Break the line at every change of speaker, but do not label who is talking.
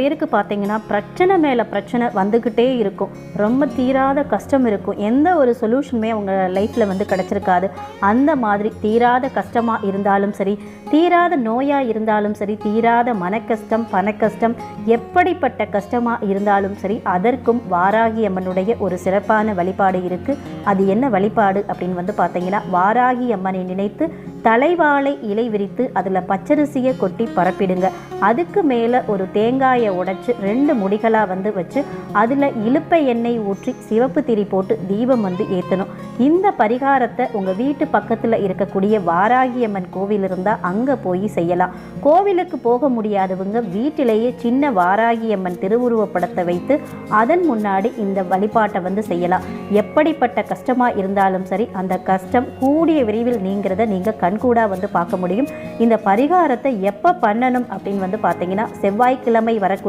பேருக்கு பார்த்தீங்கன்னா பிரச்சனை மேலே பிரச்சனை வந்துக்கிட்டே இருக்கும். ரொம்ப தீராத கஷ்டம் இருக்கும். எந்த ஒரு சொல்யூஷனுமே அவங்க லைஃப்பில் வந்து கிடச்சிருக்காது. அந்த மாதிரி தீராத கஷ்டமாக இருந்தாலும் சரி தீராத நோயாக இருந்தாலும் சரி தீராத மனக்கஷ்டம் பணக்கஷ்டம் எப்படிப்பட்ட கஷ்டமாக இருந்தாலும் சரி அதற்கும் வாராகி அம்மனுடைய ஒரு சிறப்பான வழிபாடு இருக்குது அது என்ன வழிபாடு அப்படின்னு வந்து பார்த்தீங்கன்னா வாராகி அம்மனை நினைத்து தலைவாழை இலை விரித்து அதில் பச்சரிசியை கொட்டி பரப்பிடுங்க. அதுக்கு மேலே ஒரு தேங்காயை உடைச்சி ரெண்டு முடிகளாக வந்து வச்சு அதில் இலுப்பை எண்ணெய் ஊற்றி சிவப்பு திரி போட்டு தீபம் வந்து ஏற்றணும் இந்த பரிகாரத்தை உங்கள் வீட்டு பக்கத்தில் இருக்கக்கூடிய வாராகியம்மன் கோவில் இருந்தால் அங்கே போய் செய்யலாம். கோவிலுக்கு போக முடியாதவங்க வீட்டிலேயே சின்ன வாராகியம்மன் திருவுருவப்படத்தை வைத்து அதன் முன்னாடி இந்த வழிபாட்டை வந்து செய்யலாம். எப்படிப்பட்ட கஷ்டமாக இருந்தாலும் சரி அந்த கஷ்டம் கூடிய விரைவில் நீங்கிறத நீங்கள் கண்கூடாக வந்து பார்க்க முடியும். இந்த பரிகாரத்தை எப்போ பண்ணணும் அப்படின்னு வந்து பார்த்தீங்கன்னா செவ்வாய்க்கிழமை வரக்கூடிய